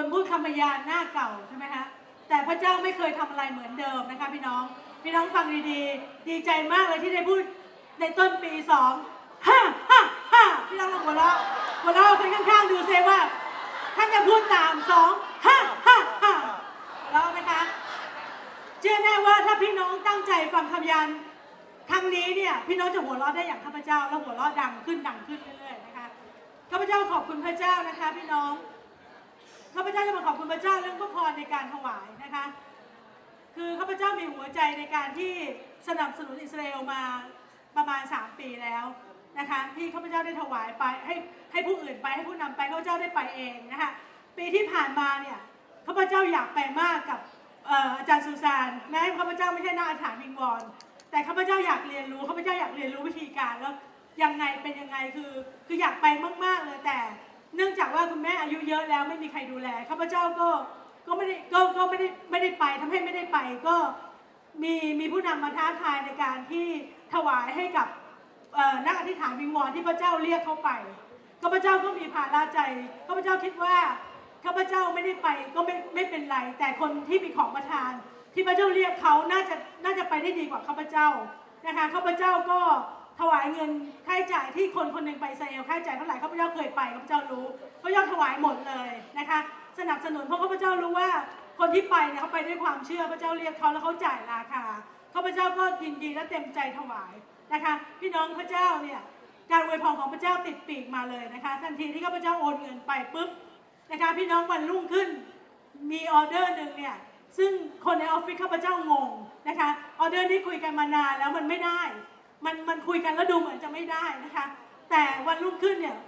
คนพูดคำพยานหน้าเก่าใช่ไหมคะแต่พระเจ้าไม่เคยทำอะไรเหมือนเดิมนะคะพี่น้อง พี่น้องฟังดีๆ ดีใจมากเลยที่ได้พูดในต้นปีสองฮ่าฮ่าฮ่าพี่น้องลองหัวเราะหัวเราะคนข้างๆดูเซว่าท่านจะพูดตามสองฮ่าฮ่าฮ่าแล้วไหมคะเชื่อแน่ว่าถ้าพี่น้องตั้งใจฟังคำยานครั้งนี้เนี่ยพี่น้องจะหัวเราะได้อย่างข้าพเจ้า แล้วหัวเราะดังขึ้นดังขึ้นเรื่อยๆนะคะข้าพเจ้าขอบคุณพระเจ้านะคะ พี่น้อง ข้าพเจ้าจะมาขอบคุณพระเจ้าเรื่องพระพรในการถวายนะคะ คือข้าพเจ้ามีหัวใจในการที่สนับสนุนอิสราเอลมาประมาณ 3 ปีแล้วนะคะที่ข้าพเจ้าได้ถวายไปให้ให้ผู้อื่นไปให้ผู้นำไปข้าพเจ้าได้ไปเองนะคะปีที่ผ่านมาเนี่ยข้าพเจ้าอยากไปมากกับอาจารย์สุสานแม้ข้าพเจ้าไม่ใช่นักอธิษฐานวิงวอนแต่ข้าพเจ้าอยากเรียนรู้ข้าพเจ้าอยากเรียนรู้วิธีการแล้วยังไงเป็นยังไงคือคืออยากไปมาก ๆเลยแต่ อายุเยอะแล้วไม่มีใครดูแลข้าพเจ้าก็ก็ไม่ได้ก็ก็ไม่ได้ไม่ได้ไปทำให้ไม่ได้ไปก็มีมีผู้นำมาท้าทายในการที่ถวายให้กับนักอธิษฐานวิงวอนที่พระเจ้าเรียกเข้าไปข้าพเจ้าก็มีภาระใจข้าพเจ้าคิดว่าข้าพเจ้าไม่ได้ไปก็ไม่ไม่เป็นไร แต่คนที่มีของประทาน ที่พระเจ้าเรียกเขาน่าจะน่าจะไปได้ดีกว่าข้าพเจ้านะคะข้าพเจ้าก็ ถวายเงินค่าใช้จ่ายที่คนคนหนึ่งไปอิสราเอลค่าใช้จ่ายเท่าไหร่ข้าพเจ้าเคยไปข้าพเจ้ารู้ข้าพเจ้าถวายหมดเลยนะคะ สนับสนุนเพราะข้าพเจ้ารู้ว่าคนที่ไปเนี่ยเขาไปด้วยความเชื่อพระเจ้าเรียกเขาแล้วเขาจ่ายราคาข้าพเจ้าก็ยินดีและเต็มใจถวายนะคะ พี่น้องพระเจ้าเนี่ยการอวยพรของพระเจ้าติดปีกมาเลยนะคะ ทันทีที่ข้าพเจ้าโอนเงินไปปุ๊บนะคะพี่น้องวันรุ่งขึ้นมีออเดอร์หนึ่งเนี่ยซึ่งคนในออฟฟิศข้าพเจ้างงนะคะออเดอร์ที่คุยกันมานานแล้วมันไม่ได้ มันมันคุยกันแล้วดูเหมือนจะไม่ได้นะคะ แต่วันรุ่งขึ้นเนี่ย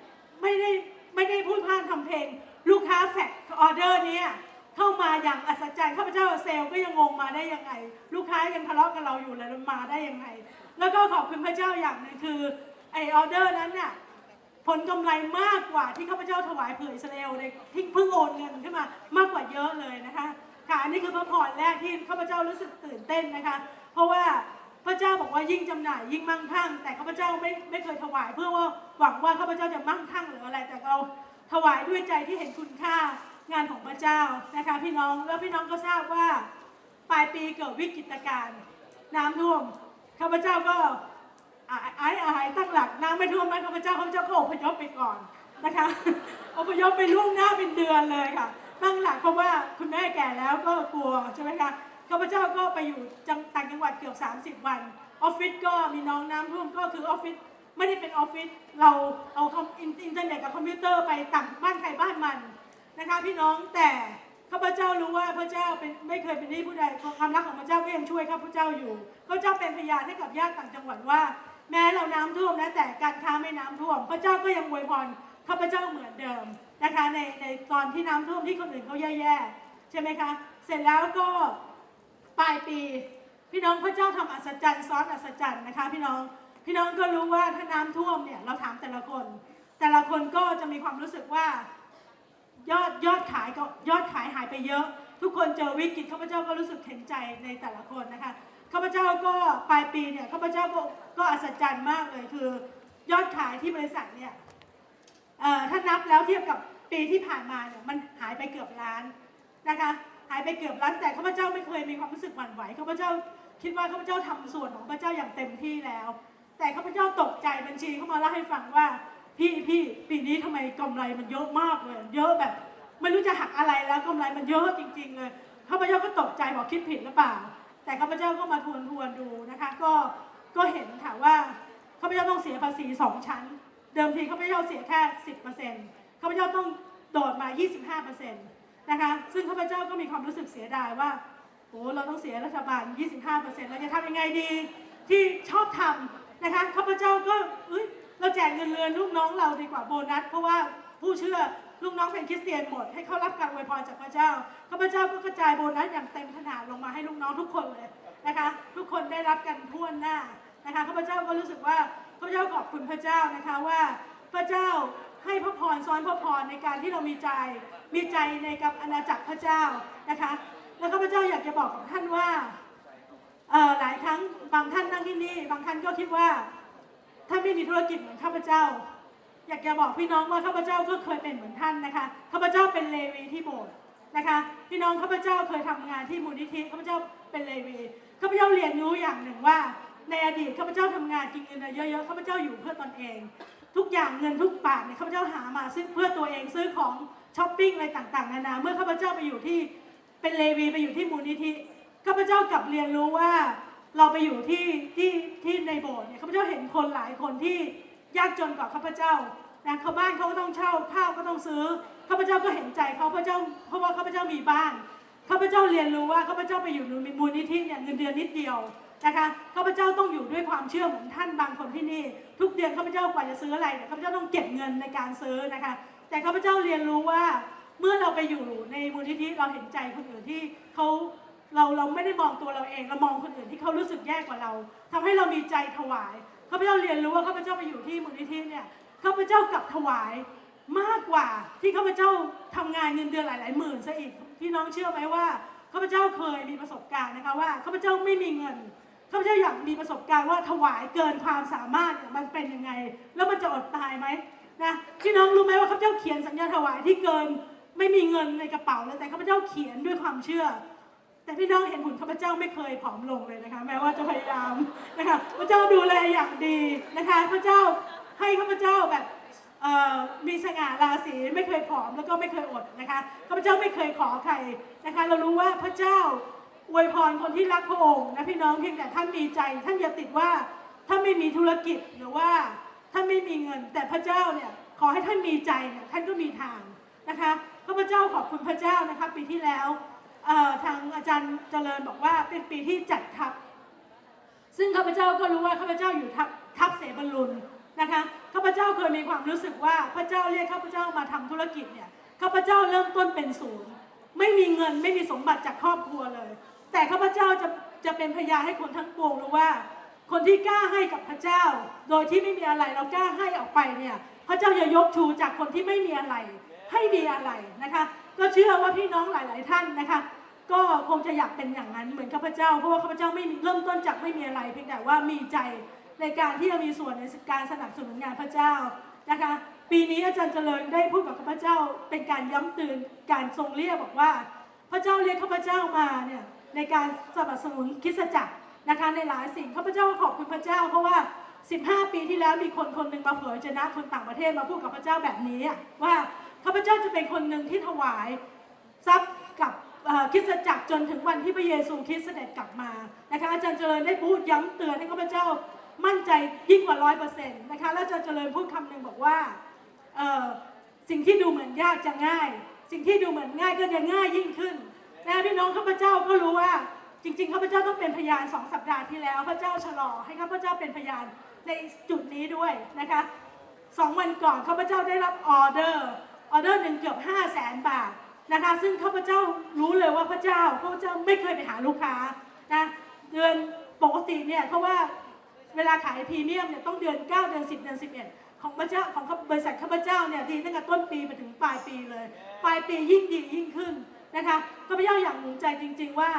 ไม่ได้ไม่ได้พูดพลาดทำเพลง ลูกค้าแฟกออเดอร์เนี้เข้ามาอย่างอัศจรรย์ข้าพเจ้าเซลก็ยังงงมาได้ยังไง ลูกค้ายังทะเลาะกับเราอยู่เลยมันมาได้ยังไง แล้วก็ขอบคุณพระเจ้าอย่างหนึ่งคือไอออเดอร์นั้นเนี่ยผลกำไรมากกว่าที่ข้าพเจ้าถวายเผื่ออิสราเอลในที่เพิ่งโอนเงินขึ้นมามากกว่าเยอะเลยนะคะค่ะอันนี้คือพระพรแรกที่ข้าพเจ้ารู้สึกตื่นเต้นนะคะ เพราะว่า พระเจ้าบอกว่ายิ่งจำหน่ายยิ่งมั่งคั่ง แต่ข้าพเจ้าไม่ไม่เคยถวาย เพื่อว่าหวังว่าข้าพเจ้าจะมั่งคั่งหรืออะไร แต่เราถวายด้วยใจที่เห็นคุณค่างานของพระเจ้านะคะพี่น้องแล้วพี่น้องก็ทราบว่าปลายปีเกิดวิกฤตการณ์น้ำท่วมข้าพเจ้าก็อาไอ้อาหายตั้งหลักน้ำไม่ท่วมนะข้าพเจ้าข้าพเจ้าก็อพยพไปก่อนนะคะอพยพไปล่วงหน้าเป็นเดือนเลยค่ะตั้งหลักเพราะว่าคุณแม่แก่แล้วก็กลัวใช่ไหมคะ ข้าพเจ้าก็ไปอยู่จังต่างจังหวัดเกือบ 30 วันออฟฟิศก็มีน้องน้ำท่วมก็คือออฟฟิศไม่ได้เป็นออฟฟิศเราเอาคอมอินเทอร์เน็ตกับคอมพิวเตอร์ไปต่างบ้านใครบ้านมันนะคะพี่น้องแต่ข้าพเจ้ารู้ว่าพระเจ้าเป็นไม่เคยเป็นหนี้ผู้ใดความรักของพระเจ้าก็ยังช่วยข้าพเจ้าอยู่พระเจ้าเป็นพยานให้กับญาติต่างจังหวัดว่า แม้เราน้ำท่วมนะแต่การค้าไม่น้ำท่วม พระเจ้าก็ยังอวยพรข้าพเจ้าเหมือนเดิมนะคะในในตอนที่น้ำท่วมที่คนอื่นเขาแย่ๆใช่ไหมคะเสร็จแล้วก็ ปลายปี พี่น้องพระเจ้าทำอัศจรรย์ซ้อนอัศจรรย์นะคะ พี่น้องพี่น้องก็รู้ว่าถ้าน้ำท่วมเนี่ยเราถามแต่ละคน แต่ละคนก็จะมีความรู้สึกว่ายอดยอดขายก็ยอดขายหายไปเยอะ ทุกคนเจอวิกฤตข้าพเจ้าก็รู้สึกเห็นใจในแต่ละคนนะคะข้าพเจ้าก็ปลายปีเนี่ยข้าพเจ้าก็ก็อัศจรรย์มากเลยคือ ยอดขายที่บริษัทเนี่ยถ้านับแล้วเทียบกับปีที่ผ่านมาเนี่ยมันหายไปเกือบล้านนะคะ หายไปเกือบล้านแต่ข้าพเจ้าไม่เคยมีความรู้สึกหวั่นไหวข้าพเจ้าคิดว่าข้าพเจ้าทำส่วนของพระเจ้าอย่างเต็มที่แล้ว แต่ข้าพเจ้าตกใจบัญชีเข้ามาเล่าให้ฟังว่า พี่พี่ปีนี้ทำไมกำไรมันเยอะมากเลย เยอะแบบไม่รู้จะหักอะไรแล้วกำไรมันเยอะจริง ๆ เลยข้าพเจ้าก็ตกใจบอกคิดผิดหรือเปล่า แต่ข้าพเจ้าก็มาทวนทวนดูนะคะ ก็ก็เห็นค่ะว่าข้าพเจ้าต้องเสียภาษีสองชั้น เดิมทีข้าพเจ้าเสียแค่สิบเปอร์เซ็นต์ข้าพเจ้าต้องโดดมา 25เปอร์เซ็นต์ นะคะซึ่งข้าพเจ้าก็มีความรู้สึกเสียดายว่าโอ้เราต้องเสียรัฐบาล 25เปอร์เราจะทำยังไงดีที่ชอบทำนะคะข้าพเจ้าก็เอ้ยเราแจกเงินเดือนลูกน้องเราดีกว่าโบนัส เพราะว่าผู้เชื่อลูกน้องเป็นคริสเตียนหมด ให้เขารับการอวยพรจากพระเจ้าข้าพเจ้าก็กระจายโบนัสอย่างเต็มขนาดลงมาให้ลูกน้องทุกคนเลยนะคะ ทุกคนได้รับกันทั่วหน้านะคะข้าพเจ้าก็รู้สึกว่าข้าพเจ้าขอบคุณพระเจ้านะคะว่าพระเจ้า ให้พระพรซ้อนพระพรในการที่เรามีใจ มีใจในกับอาณาจักรพระเจ้านะคะ แล้วข้าพเจ้าอยากจะบอกกับท่านว่าหลายครั้งบางท่านนั่งที่นี่บางท่านก็คิดว่าถ้าไม่มีธุรกิจเหมือนข้าพเจ้า อยากจะบอกพี่น้องว่าข้าพเจ้าก็เคยเป็นเหมือนท่านนะคะข้าพเจ้าเป็นเลวีที่โบสถ์นะคะ พี่น้องข้าพเจ้าเคยทำงานที่มูลนิธิข้าพเจ้าเป็นเลวีข้าพเจ้าเรียนรู้อย่างหนึ่งว่า ในอดีตข้าพเจ้าทำงานกินเงินเยอะๆข้าพเจ้าอยู่เพื่อตนเอง ทุกอย่างเงินทุกบาทเนี่ยข้าพเจ้าหามาซื้อเพื่อตัวเองซื้อของช้อปปิ้งอะไรต่างๆนานาเมื่อข้าพเจ้าไปอยู่ที่เป็นเลวีไปอยู่ที่มูลนิธิข้าพเจ้ากลับเรียนรู้ว่าเราไปอยู่ที่ที่ที่ในโบสถ์เนี่ยข้าพเจ้าเห็นคนหลายคนที่ยากจนกว่าข้าพเจ้านะเขาบ้านเขาก็ต้องเช่าข้าวก็ต้องซื้อข้าพเจ้าก็เห็นใจเขาเพราะเจ้าเพราะว่าข้าพเจ้ามีบ้านข้าพเจ้าเรียนรู้ว่าข้าพเจ้าไปอยู่ในมูลนิธิเนี่ยเงินเดือนนิดเดียว นะคะข้าพเจ้าต้องอยู่ด้วยความเชื่อเหมือนท่านบางคนที่นี่ ทุกเดือนข้าพเจ้ากว่าจะซื้ออะไรเนี่ยข้าพเจ้าต้องเก็บเงินในการซื้อนะคะ แต่ข้าพเจ้าเรียนรู้ว่าเมื่อเราไปอยู่ในมูลนิธิเราเห็นใจคนอื่นที่เขาเราเราไม่ได้มองตัวเราเองเรามองคนอื่นที่เขารู้สึกแย่กว่าเราทำให้เรามีใจถวายข้าพเจ้าเรียนรู้ว่าข้าพเจ้าไปอยู่ที่มูลนิธิเนี่ยข้าพเจ้ากลับถวายมากกว่าที่ข้าพเจ้าทำงานเงินเดือนหลาย ๆ หมื่นซะอีกพี่น้องเชื่อไหมว่าข้าพเจ้าเคยมีประสบการณ์นะคะว่าข้าพเจ้าไม่มีเงิน ข้าพเจ้าอยากมีประสบการณ์ว่าถวายเกินความสามารถมันเป็นยังไง แล้วมันจะอดตายไหมนะพี่น้องรู้ไหมว่าข้าพเจ้าเขียนสัญญาถวายที่เกินไม่มีเงินในกระเป๋าเลยแต่ข้าพเจ้าเขียนด้วยความเชื่อ แต่พี่น้องเห็นหุ่นข้าพเจ้าไม่เคยผอมลงเลยนะคะแม้ว่าจะพยายามนะคะพระเจ้าดูแลอย่างดีนะคะพระเจ้าให้ข้าพเจ้าแบบมีสง่าราศีไม่เคยผอมแล้วก็ไม่เคยอดนะคะข้าพเจ้าไม่เคยขอใครนะคะเรารู้ว่าพระเจ้า อวยพรคนที่รักพระองค์นะพี่น้องเพียงแต่ท่านมีใจ ท่านอย่าติดว่าถ้าไม่มีธุรกิจหรือว่าถ้าไม่มีเงิน แต่พระเจ้าเนี่ยขอให้ท่านมีใจเนี่ยท่านก็มีทางนะคะข้าพเจ้าขอบคุณพระเจ้านะคะปีที่แล้วทางอาจารย์เจริญบอกว่าเป็นปีที่จัดทัพซึ่งข้าพเจ้าก็รู้ว่าข้าพเจ้าอยู่ทัพทัพเสบรุนนะคะข้าพเจ้าเคยมีความรู้สึกว่าพระเจ้าเรียกข้าพเจ้ามาทำธุรกิจเนี่ยข้าพเจ้าเริ่มต้นเป็นศูนย์ไม่มีเงินไม่มีสมบัติจากครอบครัวเลย แต่ข้าพเจ้าจะจะเป็นพยานให้คนทั้งปวงรู้ว่า คนที่กล้าให้กับพระเจ้า โดยที่ไม่มีอะไรเรากล้าให้ออกไปเนี่ย พระเจ้าจะยกชูจากคนที่ไม่มีอะไร ให้มีอะไรนะคะ ก็เชื่อว่าพี่น้องหลาย ๆ ท่านนะคะ ก็คงจะอยากเป็นอย่างนั้นเหมือนข้าพเจ้าเพราะว่าข้าพเจ้าไม่มีเริ่มต้นจากไม่มีอะไรเพียงแต่ว่ามีใจในการที่จะมีส่วนในการสนับสนุนงานพระเจ้านะคะ ปีนี้อาจารย์เจริญได้พูดกับข้าพเจ้าเป็นการย้ำเตือนการทรงเรียกบอกว่า พระเจ้าเรียกข้าพเจ้ามาเนี่ย ในการสนับสนุนคริสตจักรนะคะในหลายสิ่งข้าพเจ้าขอบคุณพระเจ้า เพราะว่า 15 ปีที่แล้วมีคนคนหนึ่งมาเผยชนะคนต่างประเทศมาพูดกับพระเจ้าแบบนี้ว่าข้าพเจ้าจะเป็นคนหนึ่งที่ถวายทรัพย์กับคริสตจักรจนถึงวันที่พระเยซูคริสต์เสด็จกลับมานะคะอาจารย์เจริญได้พูดย้ำเตือนให้ข้าพเจ้ามั่นใจยิ่งกว่าร้อยเปอร์เซ็นต์นะคะแล้วอาจารย์เจริญพูดคำหนึ่งบอกว่าสิ่งที่ดูเหมือนยากจะง่าย สิ่งที่ดูเหมือนง่ายก็จะง่ายยิ่งขึ้น นะพี่น้องข้าพเจ้าก็รู้ว่า จริงๆข้าพเจ้าต้องเป็นพยานสองสัปดาห์ที่แล้ว พระเจ้าชะลอให้ข้าพเจ้าเป็นพยานในจุดนี้ด้วยนะคะสองวันก่อนข้าพเจ้าได้รับออเดอร์ออเดอร์หนึ่งเกือบห้าแสนบาทนะคะซึ่งข้าพเจ้ารู้เลยว่าพระเจ้าข้าพเจ้าไม่เคยไปหาลูกค้านะเดือนปกติเนี่ยเพราะว่าเวลาขายพรีเมียมเนี่ยต้องเดือน 9 เดือน 10 เดือน 11 ของพระเจ้าของบริษัทข้าพเจ้าเนี่ยดีตั้งแต่ต้นปีไปถึงปลายปีเลย ปลายปียิ่งดียิ่งขึ้น พเจ้าอย่ากหนุนใจจริง ๆ ว่า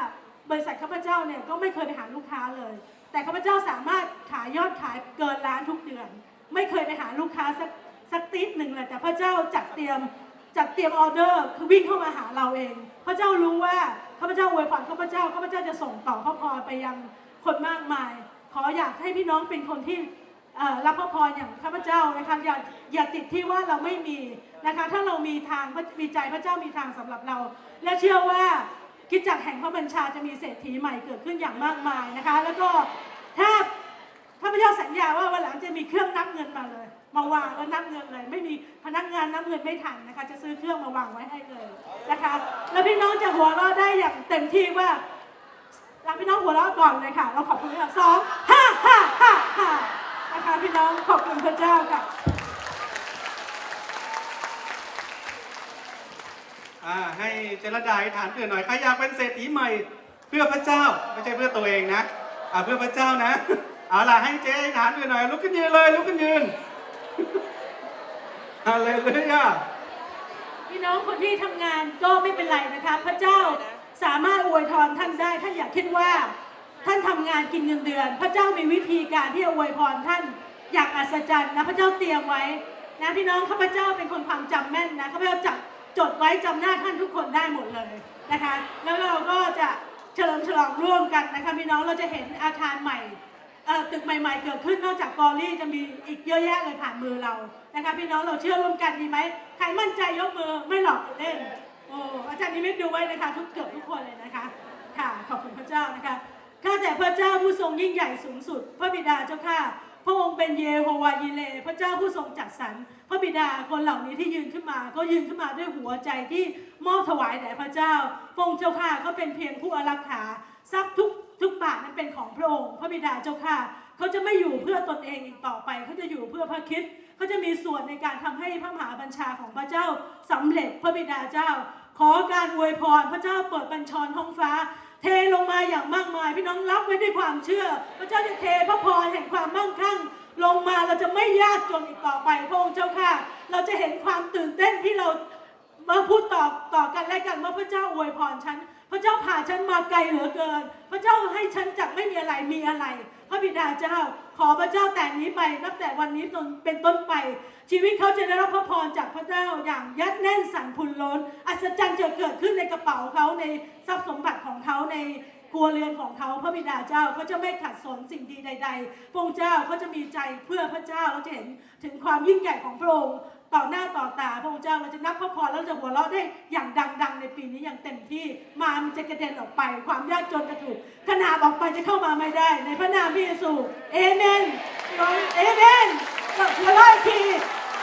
บริษัทข้าพเจ้าเนี่ยก็ไม่เคยไปหาลูกค้าเลย แต่ข้าพเจ้าสามารถขายยอดขายเกินล้านทุกเดือน ไม่เคยไปหาลูกค้าสักสักติดหนึ่งเลยแต่พระเจ้าจัดเตรียมจัดเตรียมออเดอร์คือวิ่งเข้ามาหาเราเอง พระเจ้ารู้ว่าข้าพเจ้าอวยพรข้าพเจ้าข้าพเจ้าจะส่งต่อพระพรไปยังคนมากมาย ขออยากให้พี่น้องเป็นคนที่ รับพระพรอย่างข้าพเจ้านะคะอย่าอย่าติดที่ว่าเราไม่มีนะคะถ้าเรามีทางมีใจพระเจ้ามีทางสำหรับเรา และเชื่อว่าคิดจักแห่งพระบัญชาจะมีเศรษฐีใหม่เกิดขึ้นอย่างมากมายนะคะ แล้วก็ถ้าข้าพเจ้าสัญญาว่าวันหลังจะมีเครื่องนับเงินมาเลย มาวางแล้วนับเงินเลย ไม่มีพนักงานนับเงินไม่ทันนะคะ จะซื้อเครื่องมาวางไว้ให้เลยนะคะ แล้วพี่น้องจะหัวเราะได้อย่างเต็มที่ว่าเราพี่น้องหัวเราะก่อนเลยค่ะ เราขอบคุณค่ะสองห้าห้าห้าห้า นะคะพี่น้องขอบคุณพระเจ้าค่ะอ่าให้เจรดาอธิษฐานเผื่อหน่อยใครอยากเป็นเศรษฐีใหม่เพื่อพระเจ้าไม่ใช่เพื่อตัวเองนะอ่าเพื่อพระเจ้านะเอาล่ะให้เจ๊อธิษฐานเผื่อหน่อยลุกขึ้นยืนเลยลุกขึ้นยืนฮาเลลูยาพี่น้องคนที่ทำงานก็ไม่เป็นไรนะคะ พระเจ้าสามารถอวยพรท่านได้ท่านอย่าคิดว่า ท่านทำงานกินเงินเดือน พระเจ้ามีวิธีการที่จะอวยพรท่านอย่างอัศจรรย์นะพระเจ้าเตรียมไว้นะพี่น้องข้าพเจ้าเป็นคนความจำแม่นนะข้าพเจ้าจับจดไว้จำหน้าท่านทุกคนได้หมดเลยนะคะ แล้วเราก็จะเฉลิมฉลองร่วมกันนะคะพี่น้องเราจะเห็นอาคารใหม่เอ่อตึกใหม่ๆเกิดขึ้นนอกจากกอรี่จะมีอีกเยอะแยะเลยผ่านมือเรานะคะพี่น้องเราเชื่อร่วมกันดีไหมใครมั่นใจยกมือไม่หลอกเล่นโอ้อาจารย์นิมิตดูไว้นะคะทุกเกือบทุกคนเลยนะคะ ค่ะขอบคุณพระเจ้านะคะ ข้าแต่พระเจ้าผู้ทรงยิ่งใหญ่สูงสุด พระบิดาเจ้าข้าพระองค์เป็นเยโฮวายิเล พระเจ้าผู้ทรงจัดสรรพระบิดาคนเหล่านี้ที่ยืนขึ้นมาเขายืนขึ้นมาด้วยหัวใจที่มอบถวายแด่พระเจ้าพระองค์เจ้าข้าเขาเป็นเพียงผู้อารักขาทรัพย์ทุกทุกบาทนั้นเป็นของพระองค์ พระบิดาเจ้าข้าเขาจะไม่อยู่เพื่อตนเองอีกต่อไปเขาจะอยู่เพื่อพระคิดเขาจะมีส่วนในการทำให้พระมหาบัญชาของพระเจ้าสำเร็จพระบิดาเจ้า ขอการอวยพรพระเจ้าเปิดบัญชรท้องฟ้า เทลงมาอย่างมากมาย พี่น้องรับไว้ด้วยความเชื่อ พระเจ้าจะเทพระพรแห่งความมั่งคั่ง ลงมาเราจะไม่ยากจนอีกต่อไปพระองค์เจ้าค่ะ เราจะเห็นความตื่นเต้นที่เรามาพูดต่อต่อกันและกันว่าพระเจ้าอวยพรฉัน พระเจ้าพาฉันมาไกลเหลือเกิน พระเจ้าให้ฉันจากไม่มีอะไรมีอะไร พระบิดาเจ้า ขอพระเจ้าแต่นี้ไปนับแต่วันนี้จนเป็นต้นไป ชีวิตเขาจะได้รับพระพรจากพระเจ้าอย่างยัดแน่นสันพุนล้น อัศจรรย์จะเกิดขึ้นในกระเป๋าเขาในทรัพย์สมบัติของเขาในครัวเรือนของเขาพระบิดาเจ้าเขาจะไม่ขัดสนสิ่งดีใดๆพระองค์เจ้าเขาจะมีใจเพื่อพระเจ้าเราจะเห็นถึงความยิ่งใหญ่ของพระองค์ ต่อหน้าต่อตาพระองค์เจ้าเราจะนับพระพรแล้วจะหัวเราะได้อย่างดัง ๆ ในปีนี้อย่างเต็มที่มามันจะกระเด็นออกไป ความยากจนจะถูกขนาบออกไปจะเข้ามาไม่ได้ ในพระนามพระเยซูเอเมนเอเมนหัวเราะอีกที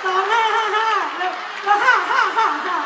สองห้าห้าห้าล้วแล้วห้าห้าห้าห้า